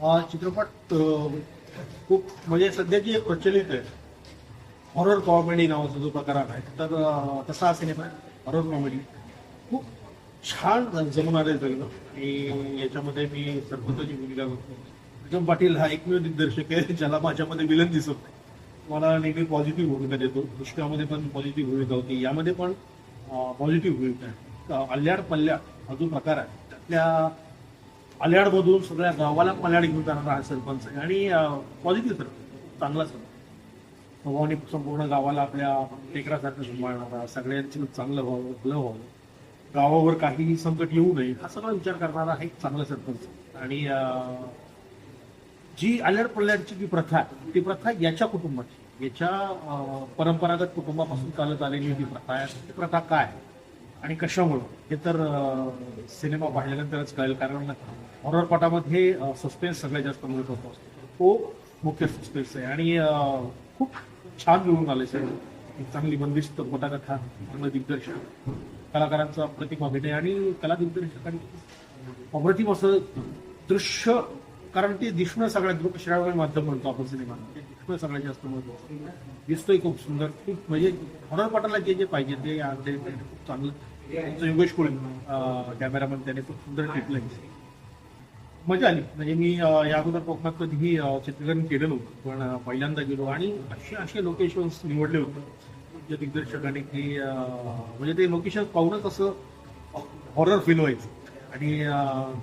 हा चित्रपट खूप म्हणजे सध्याची एक प्रचलित आहे. हॉरर कॉमेडी नावाचा जो प्रकार आहे तर तसा सिनेमा हॉरर कॉमेडी खूप छान जमणारे आले आणि याच्यामध्ये मी सरपंचाची भूमिका करतो विक्रम पाटील हा एकमेव दिग्दर्शक आहे ज्याला माझ्यामध्ये विलन दिसत नाही. मला नेहमी पॉझिटिव्ह भूमिका देतो. पुष्कामध्ये पण पॉझिटिव्ह भूमिका होती. यामध्ये पण पॉझिटिव्ह भूमिका आहे. अं, अल्याड हा जो प्रकार आहे त्यातल्या अल्याडमधून सगळ्या गावाला पल्याड घेऊन जाणारा हा सरपंच. आहे आणि पॉझिटिव्ह सरपंच चांगला सरपंच भवानी संपूर्ण गावाला आपल्या टेकरासारखं सांभाळणारा सगळ्यांचं चांगलं व्हावं भलं व्हावं. गावावर काहीही संकट येऊ नये हा सगळा विचार करणारा हा एक चांगला सरपंच. आणि जी आल्याड पल्ल्याडची जी प्रथा आहे ती प्रथा याच्या कुटुंबाची याच्या परंपरागत कुटुंबापासून चालत आलेली जी प्रथा आहे ती प्रथा काय? आहे? आणि कशामुळं? हे तर सिनेमा पाहिल्यानंतरच कळेल कारण हॉररपटामध्ये सस्पेन्स सगळ्यात जास्त मिळत होतो. तो मुख्य सस्पेन्स आहे. आणि खूप छान मिळून आले सर एक चांगली बंदिस्त पटाकथा चांगलं दिग्दर्शन कलाकारांचा प्रतिमा भेटे आणि कला दिग्दर्शकांनी अप्रतिम असं दृश्य कारण ते दिसणं सगळ्यात दृकश्राव्य माध्यम म्हणतो आपण सिनेमा. ते दिसणं सगळ्यात जास्त महत्वाचं दिसतोय खूप सुंदर. खूप म्हणजे हॉररपटाला जे जे पाहिजे ते आज ते खूप चांगलं. आमचं योगेश कोळी कॅमेरामन त्याने खूप सुंदर टिपलंय मजा आली. म्हणजे मी या अगोदर कोकणात कधीही चित्रीकरण केलं पण पहिल्यांदा गेलो आणि असे असे लोकेशन्स निवडले होते. म्हणजे जे दिग्दर्शकाने की म्हणजे ते लोकेशन पाहूनच असं हॉरर फील व्हायचं. आणि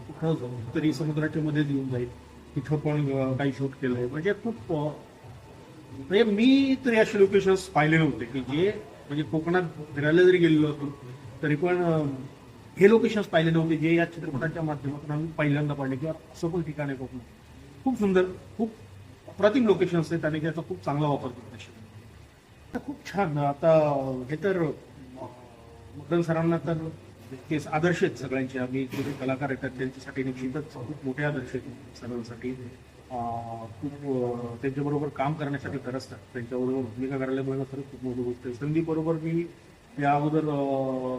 कुठं तरी समुद्राच्या मध्ये येऊन जाईल. तिथं पण काही शूट केलंय. म्हणजे खूप म्हणजे मी तरी असे लोकेशन्स पाहिले नव्हते की जे म्हणजे कोकणात फिरायला जरी गेलेलो होतो तरी पण हे लोकेशन्स पाहिले नव्हते जे या चित्रपटाच्या माध्यमातून आम्ही पहिल्यांदा पाहिले किंवा असं पण ठिकाण आहे कोकणात खूप सुंदर खूप अप्रतिम लोकेशन्स आहेत आणि त्याचा खूप चांगला वापर केला तर खूप छान आता हे तर मदन सरांना तर ते आदर्श आहेत सगळ्यांचे. आम्ही जे कलाकार येतात त्यांच्यासाठी निश्चितच खूप मोठे आदर्श आहेत सगळ्यांसाठी खूप त्यांच्याबरोबर काम करण्यासाठी खरंच त्यांच्याबरोबर भूमिका करायला मला खरंच खूप मोठी गोष्ट आहे. संदीप बरोबर मी या अगोदर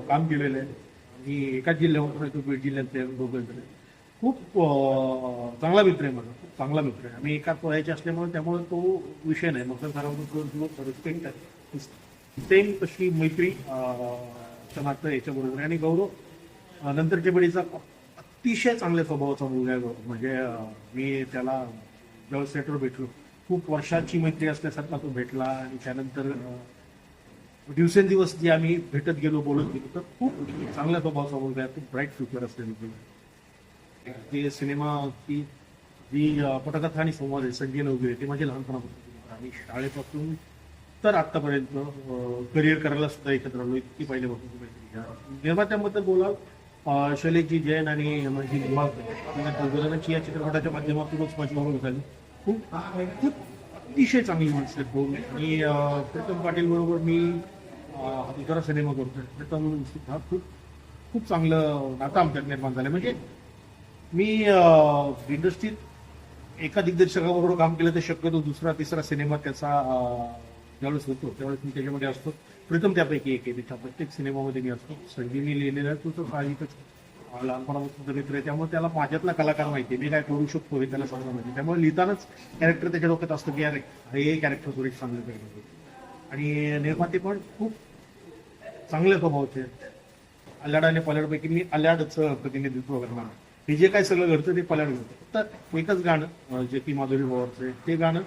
काम केलेलं आहे. आणि एकाच जिल्ह्यावर तो बीड जिल्ह्यातले दोघं खूप चांगला मित्र आहे माझा खूप चांगला मित्र आहे. आम्ही एकाच वयाचे असल्यामुळे त्यामुळे तो विषय नाही. मग सरांबरोबर रिस्पेक्ट आहे. सेम तशी मैत्री अं, नातं याच्याबरोबर आहे. आणि गौरव नंतरच्या पिढीचा अतिशय चांगल्या स्वभावाचा मुलगा आहे गौरव. म्हणजे मी त्याला ज्यावेळेस सेटवर भेटलो खूप वर्षाची मैत्री असल्यासारखा तो भेटला. आणि त्यानंतर दिवसेंदिवस जे आम्ही भेटत गेलो बोलत गेलो तर खूप चांगल्या स्वभावाचा मुलगा आहे. खूप ब्राईट फ्युचर असलेला मुलगा. सिनेमा जे सिनेमाची जी पटकथा आणि संवाद आहे संजय नवगिरे ते माझे लहानपणापासून आणि शाळेपासून तर आतापर्यंत करिअर करायला सुद्धा एकत्र आलो. इतकी पहिल्यापासून मैत्री निर्मात्यांबद्दल बोलाल शैलेजी शैलेशजी जैन आणि माझी निर्माती या चित्रपटाच्या माध्यमातूनच माझी ओळख झाली. खूप खूप अतिशय चांगली माणसं आहेत दोन. आणि प्रथम पाटील बरोबर मी इतर दुसरा सिनेमा करतोय प्रीतम खूप खूप चांगलं नातं आमच्यात निर्माण झालं. म्हणजे मी इंडस्ट्रीत एका दिग्दर्शकाबरोबर काम केलं तर शक्यतो दुसरा तिसरा सिनेमा त्याचा ज्यावेळेस होतो त्यावेळेस मी त्याच्यामध्ये असतो. प्रीतम त्यापैकी एक आहे त्याच्या प्रत्येक सिनेमामध्ये मी असतो. संजीवनी लिहिलेला तो तर साहजिकच अं, लहानपणापासून मित्र आहे. त्यामुळे त्याला माझ्यातला कलाकार माहिती आहे. मी काय करू शकतो हे त्याला सांगणं माहिती त्यामुळे लिहितानाच कॅरेक्टर त्याच्या डोक्यात असतं की अरे हे कॅरेक्टर सुरेश चांगलं आणि निर्माते पण खूप चांगल्या स्वभावाचे आल्याड अल्याड आणि पल्याडपैकी मी अल्याडचं प्रतिनिधित्व करणार. हे जे काय सगळं घडतं ते पल्याड घडतं. फक्त एकच गाणं जे की माधुरी पवारचं आहे ते गाणं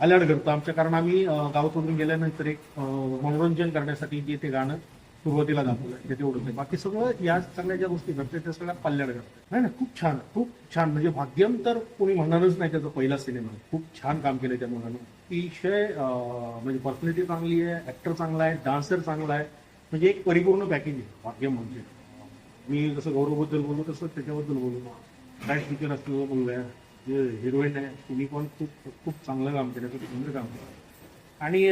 अल्याड घडतं. आमच्या कारण आम्ही गावातून गेल्यानंतर एक मनोरंजन करण्यासाठी जे ते गाणं सुरुवातीला दाखवलं ते तेवढंच बाकी सगळं या चांगल्या ज्या गोष्टी घडतात त्या सगळ्या पल्याड घडतात. नाही ना? खूप छान खूप छान. म्हणजे भाग्यम तर कोणी म्हणणारच नाही त्याचा पहिला सिनेमा. खूप छान काम केलं त्या मुलानं. अतिशय म्हणजे पर्सनॅलिटी चांगली आहे ऍक्टर चांगला आहे डान्सर चांगला आहे. म्हणजे एक परिपूर्ण पॅकेज आहे. वाक्य म्हणजे. मी जसं गौरवबद्दल बोललो तसं त्याच्याबद्दल बोललो. काय टीचर असलेला मुलगा आहे जे हिरोईन आहे तिने पण खूप खूप चांगलं काम केलं खूप सुंदर काम केलं. आणि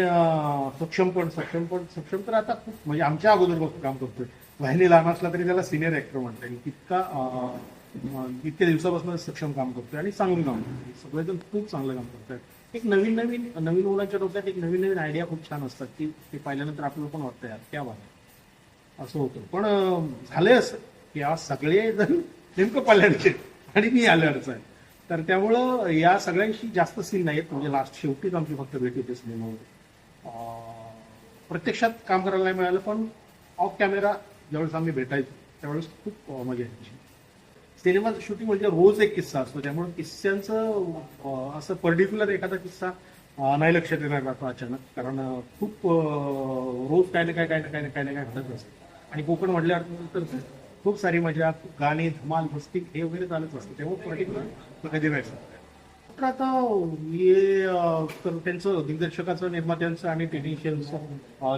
सक्षम पण सक्षम पण सक्षम तर आता खूप म्हणजे आमच्या अगोदरपासून काम करतोय. वाहिनी लहान असला तरी त्याला सिनियर ऍक्टर म्हणता येईल. इतका इतक्या दिवसापासून सक्षम काम करतोय आणि चांगलं काम करतोय. सगळेजण खूप चांगलं काम करतात एक नवीन नवीन नवीन मुलांच्या डोक्यात एक नवीन नवीन आयडिया खूप छान असतात की ते पाहिल्यानंतर आपल्याला पण वाटतं यार त्या बाबा असं होतं. पण झालंय असं की आज सगळे जण नेमकं पाल्याडचे आणि मी आल्याडचं आहे तर त्यामुळं या सगळ्यांशी जास्त सीन नाहीत म्हणजे लास्ट शेवटीच आमची फक्त भेट होते सिनेमावर प्रत्यक्षात काम करायला नाही मिळालं पण ऑफ कॅमेरा ज्यावेळेस आम्ही भेटायचो त्यावेळेस खूप मजा यायची. सिनेमा शूटिंग म्हणजे रोज एक किस्सा असतो. त्यामुळे किस्स्यांचं असं पर्टिक्युलर एखादा किस्सा नाही लक्षात येणार जातो अचानक. कारण खूप रोज काय ना काय काय ना काय ना काय ना काय घडत असतं. आणि कोकण म्हटल्यानंतर खूप सारी मजा गाणी धमाल मस्ती हे वगैरे चालत असतं. तेव्हा पर्टिक्युलर कधी नाही तर आता हे तर त्यांचं दिग्दर्शकाचं निर्मात्यांचं आणि टेक्निशियनचं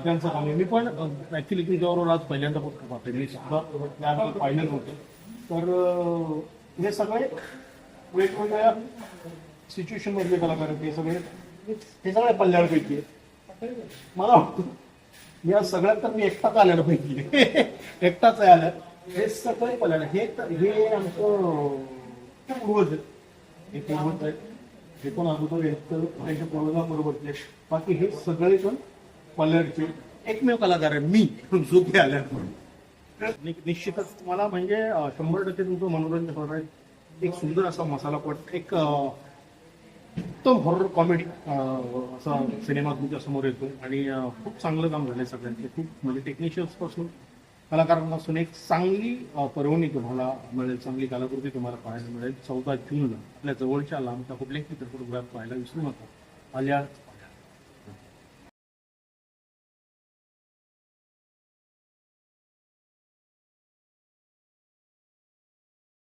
त्यांचं काम आहे. मी पण ऍक्च्युली तुमच्याबरोबर आज पहिल्यांदा फक्त पाहतोय मी सुद्धा त्यानंतर पाहिलं तर हे सगळे वेगवेगळ्या सिच्युएशन मधले कलाकार आहेत हे सगळे हे सगळे पल्ल्यापैकी आहेत. मला वाटतं या सगळ्यात तर मी एकटाच आलेलो पैकी एकटाच आहे आलं. हे सगळे पल्ल्याला हे तर हे आमचं पूर्वज आहेत हे पूर्वज आहेत हे पण अगोदर आहेत तर त्यांच्या पूर्वजाबरोबरचे बाकी हे सगळे पण पल्ल्याचे एकमेव कलाकार आहे. मी जो की आल्या म्हणून निश्चितच तुम्हाला म्हणजे शंभर टक्के तुमचं मनोरंजन होणार आहे. एक सुंदर असा मसाला पट एक उत्तम हॉरर कॉमेडी असा सिनेमा तुमच्यासमोर येतो. आणि खूप चांगलं काम झालंय सगळ्यांचे. खूप म्हणजे टेक्निशियन्सपासून कलाकारांपासून एक चांगली पर्वणी तुम्हाला मिळेल चांगली कलाकृती तुम्हाला पाहायला मिळेल. चौदा जूनला आपल्या जवळच्या लांबच्या कुठल्याही चित्रपटगृहात पाहायला विसरू नका. आल्या